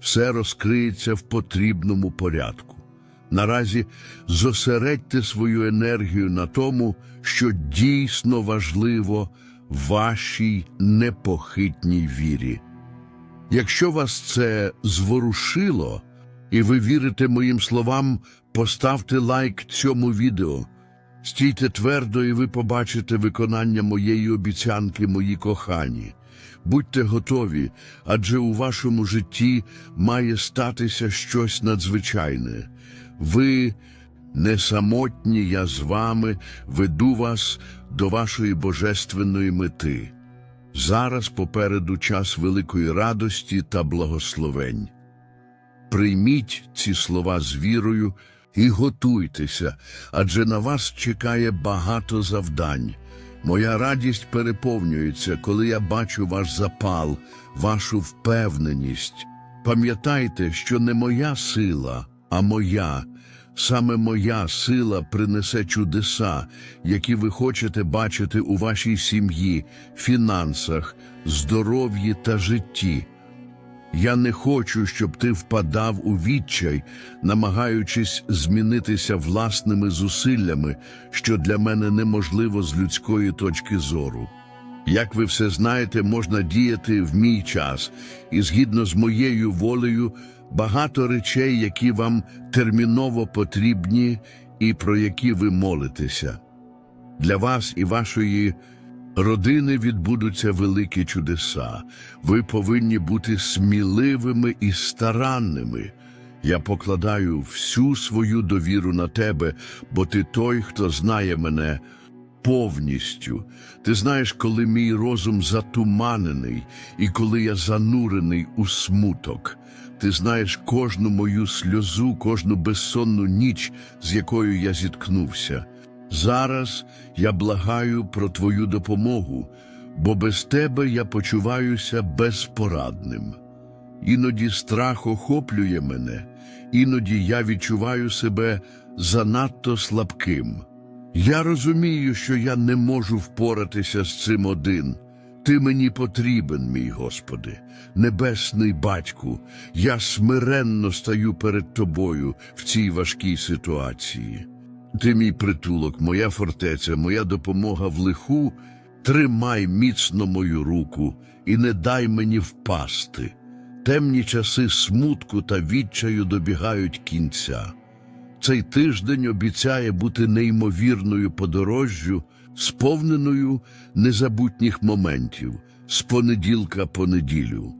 все розкриється в потрібному порядку. Наразі зосередьте свою енергію на тому, що дійсно важливо вашій непохитній вірі. Якщо вас це зворушило, і ви вірите моїм словам, поставте лайк цьому відео. Стійте твердо, і ви побачите виконання моєї обіцянки, мої кохані. Будьте готові, адже у вашому житті має статися щось надзвичайне. Ви не самотні, я з вами веду вас до вашої божественної мети. Зараз попереду час великої радості та благословень. Прийміть ці слова з вірою і готуйтеся, адже на вас чекає багато завдань. Моя радість переповнюється, коли я бачу ваш запал, вашу впевненість. Пам'ятайте, що не моя сила, а моя. Саме моя сила принесе чудеса, які ви хочете бачити у вашій сім'ї, фінансах, здоров'ї та житті. Я не хочу, щоб ти впадав у відчай, намагаючись змінитися власними зусиллями, що для мене неможливо з людської точки зору. Як ви все знаєте, можна діяти в мій час, і згідно з моєю волею, багато речей, які вам терміново потрібні і про які ви молитеся. Для вас і вашої родини відбудуться великі чудеса. Ви повинні бути сміливими і старанними. Я покладаю всю свою довіру на тебе, бо ти той, хто знає мене повністю. Ти знаєш, коли мій розум затуманений і коли я занурений у смуток. Ти знаєш кожну мою сльозу, кожну безсонну ніч, з якою я зіткнувся. Зараз я благаю про твою допомогу, бо без тебе я почуваюся безпорадним. Іноді страх охоплює мене, іноді я відчуваю себе занадто слабким. Я розумію, що я не можу впоратися з цим один. Ти мені потрібен, мій Господи, небесний батьку, я смиренно стаю перед тобою в цій важкій ситуації. Ти мій притулок, моя фортеця, моя допомога в лиху, тримай міцно мою руку і не дай мені впасти. Темні часи смутку та відчаю добігають кінця. Цей тиждень обіцяє бути неймовірною подорожжю, сповненою незабутніх моментів з понеділка по неділю.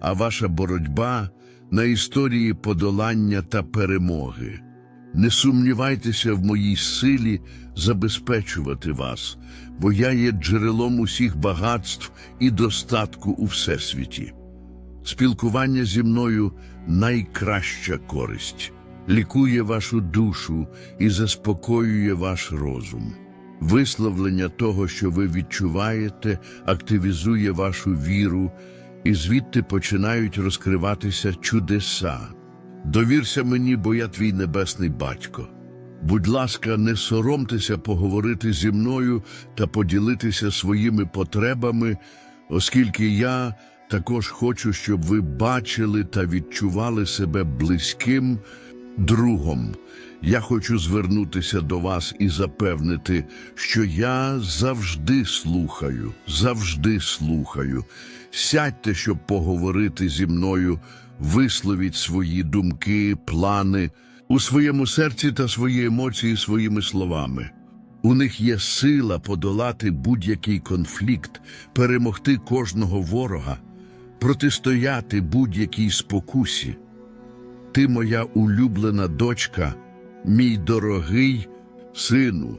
а ваша боротьба на історії подолання та перемоги. Не сумнівайтеся в моїй силі забезпечувати вас, бо я є джерелом усіх багатств і достатку у всесвіті. Спілкування зі мною найкраща користь, лікує вашу душу і заспокоює ваш розум. Висловлення того, що ви відчуваєте, активізує вашу віру, і звідти починають розкриватися чудеса. Довірся мені, бо я твій небесний батько. Будь ласка, не соромтеся поговорити зі мною та поділитися своїми потребами, оскільки я також хочу, щоб ви бачили та відчували себе близьким другом. Я хочу звернутися до вас і запевнити, що я завжди слухаю, завжди слухаю. Сядьте, щоб поговорити зі мною висловіть свої думки, плани у своєму серці та свої емоції своїми словами. У них є сила подолати будь-який конфлікт, перемогти кожного ворога, протистояти будь-якій спокусі. Ти моя улюблена дочка, мій дорогий сину,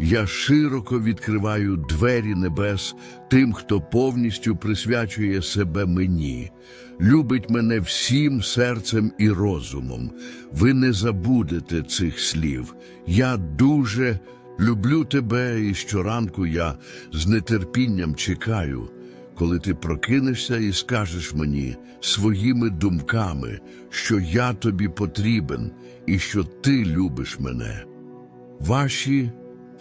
Я широко відкриваю двері небес тим, хто повністю присвячує себе мені, любить мене всім серцем і розумом. Ви не забудете цих слів. Я дуже люблю тебе, і щоранку я з нетерпінням чекаю, коли ти прокинешся і скажеш мені своїми думками, що я тобі потрібен і що ти любиш мене. Ваші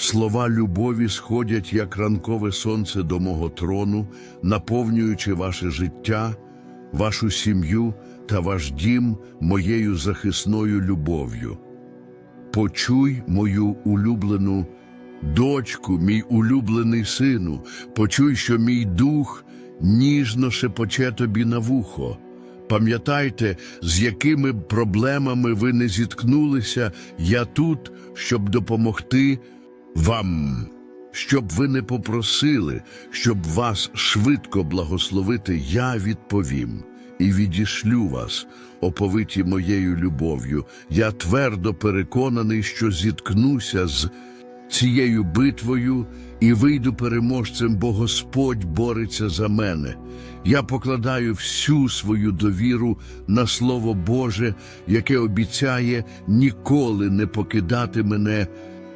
слова любові сходять, як ранкове сонце до мого трону, наповнюючи ваше життя, вашу сім'ю та ваш дім моєю захисною любов'ю. Почуй мою улюблену дочку, мій улюблений сину, почуй, що мій дух ніжно шепоче тобі на вухо. Пам'ятайте, з якими проблемами ви не зіткнулися, я тут, щоб допомогти вам, щоб ви не попросили, щоб вас швидко благословити, я відповім і відішлю вас, оповиті моєю любов'ю. Я твердо переконаний, що зіткнуся з цією битвою і вийду переможцем, бо Господь бореться за мене. Я покладаю всю свою довіру на Слово Боже, яке обіцяє ніколи не покидати мене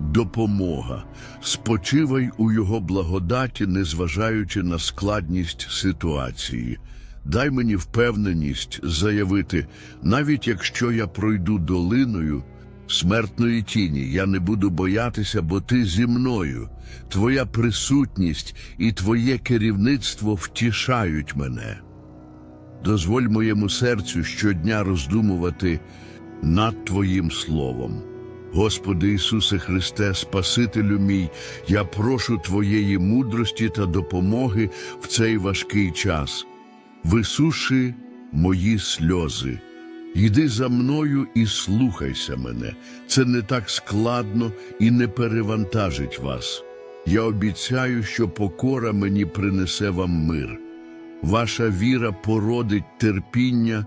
допомога. Спочивай у його благодаті, незважаючи на складність ситуації. Дай мені впевненість заявити, навіть якщо я пройду долиною смертної тіні, я не буду боятися, бо ти зі мною. Твоя присутність і твоє керівництво втішають мене. Дозволь моєму серцю щодня роздумувати над Твоїм Словом. Господи Ісусе Христе, Спасителю мій, я прошу Твоєї мудрості та допомоги в цей важкий час. Висуши мої сльози. Йди за мною і слухайся мене. Це не так складно і не перевантажить вас. Я обіцяю, що покора мені принесе вам мир. Ваша віра породить терпіння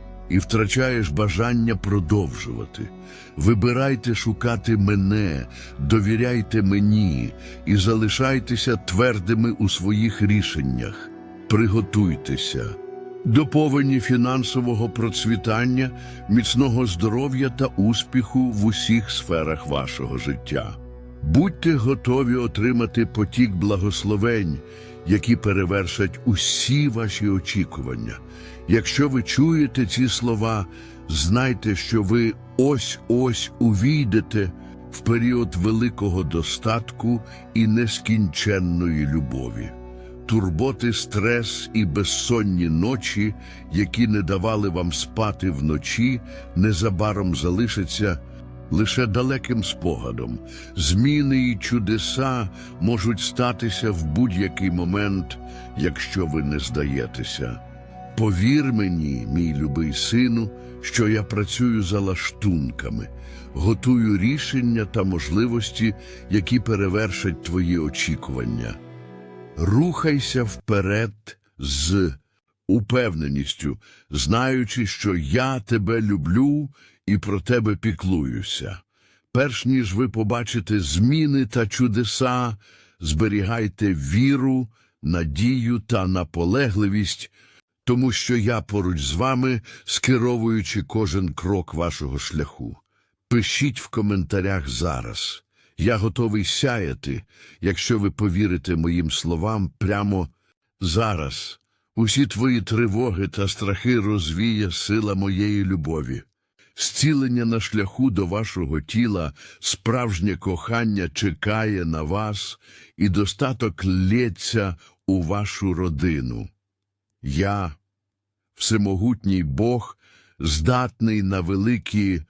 і втрачаєш бажання продовжувати. Вибирайте шукати мене, довіряйте мені і залишайтеся твердими у своїх рішеннях. Приготуйтеся до повені фінансового процвітання, міцного здоров'я та успіху в усіх сферах вашого життя. Будьте готові отримати потік благословень, які перевершать усі ваші очікування. Якщо ви чуєте ці слова, знайте, що ви ось-ось увійдете в період великого достатку і нескінченної любові. Турботи, стрес і безсонні ночі, які не давали вам спати вночі, незабаром залишаться, лише далеким спогадом. Зміни і чудеса можуть статися в будь-який момент, якщо ви не здаєтеся. Повір мені, мій любий сину, що я працюю за лаштунками, готую рішення та можливості, які перевершать твої очікування. Рухайся вперед з упевненістю, знаючи, що я тебе люблю і про тебе піклуюся. Перш ніж ви побачите зміни та чудеса, зберігайте віру, надію та наполегливість, тому що я поруч з вами, скеровуючи кожен крок вашого шляху. Пишіть в коментарях зараз. Я готовий сяяти, якщо ви повірите моїм словам прямо зараз. Усі твої тривоги та страхи розвіє сила моєї любові. Зцілення на шляху до вашого тіла, справжнє кохання чекає на вас, і достаток лється у вашу родину. Я, всемогутній Бог, здатний на великі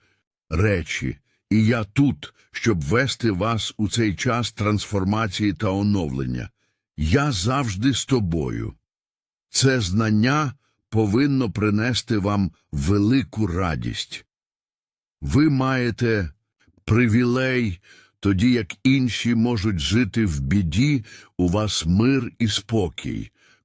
речі, і я тут, щоб вести вас у цей час трансформації та оновлення. Я завжди з тобою. Це знання повинно принести вам велику радість. Ви маєте привілей, тоді як інші можуть жити в біді, у вас мир і спокій.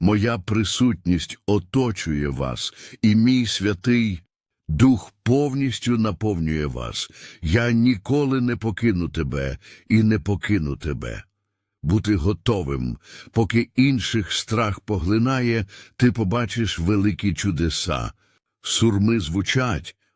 Моя присутність оточує вас, і мій святий Дух повністю наповнює вас. Я ніколи не покину тебе і не покину тебе. Бути готовим, поки інших страх поглинає, ти побачиш великі чудеса. Сурми звучать,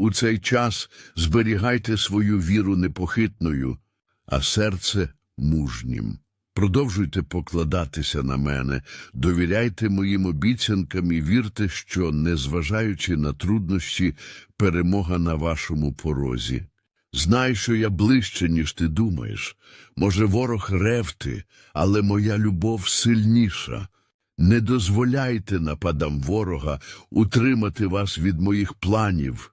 У цей час зберігайте свою віру непохитною, а серце мужнім. Продовжуйте покладатися на мене, довіряйте моїм обіцянкам і вірте, що, незважаючи на труднощі, перемога на вашому порозі. Знай, що я ближче, ніж ти думаєш. Може, ворог ревти, але моя любов сильніша. Не дозволяйте нападам ворога утримати вас від моїх планів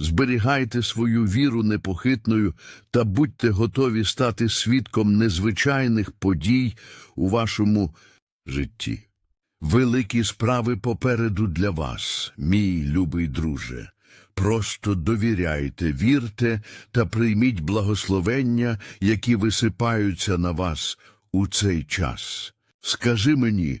зберігайте свою віру непохитною та будьте готові стати свідком незвичайних подій у вашому житті. Великі справи попереду для вас, мій любий друже. Просто довіряйте, вірте та прийміть благословення, які висипаються на вас у цей час. Скажи мені,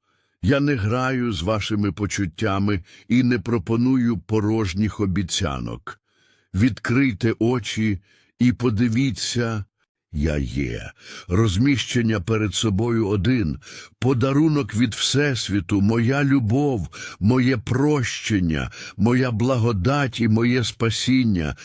Я не граю з вашими почуттями і не пропоную порожніх обіцянок. Відкрийте очі і подивіться, я є. Розміщення перед собою один, подарунок від Всесвіту, моя любов, моє прощення, моя благодать і моє спасіння,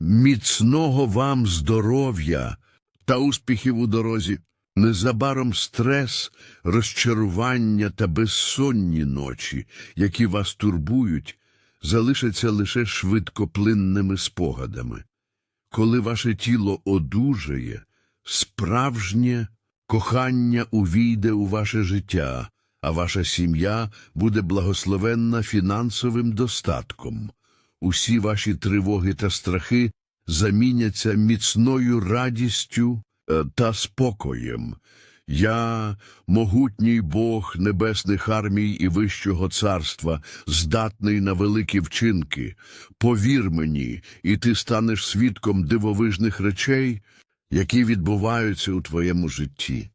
міцного вам здоров'я та успіхів у дорозі. Незабаром стрес, розчарування та безсонні ночі, які вас турбують, залишаться лише швидкоплинними спогадами. Коли ваше тіло одужає, справжнє кохання увійде у ваше життя, а ваша сім'я буде благословенна фінансовим достатком. Усі ваші тривоги та страхи заміняться міцною радістю та спокоєм. Я, могутній Бог небесних армій і вищого царства, здатний на великі вчинки. Повір мені, і ти станеш свідком дивовижних речей, які відбуваються у твоєму житті.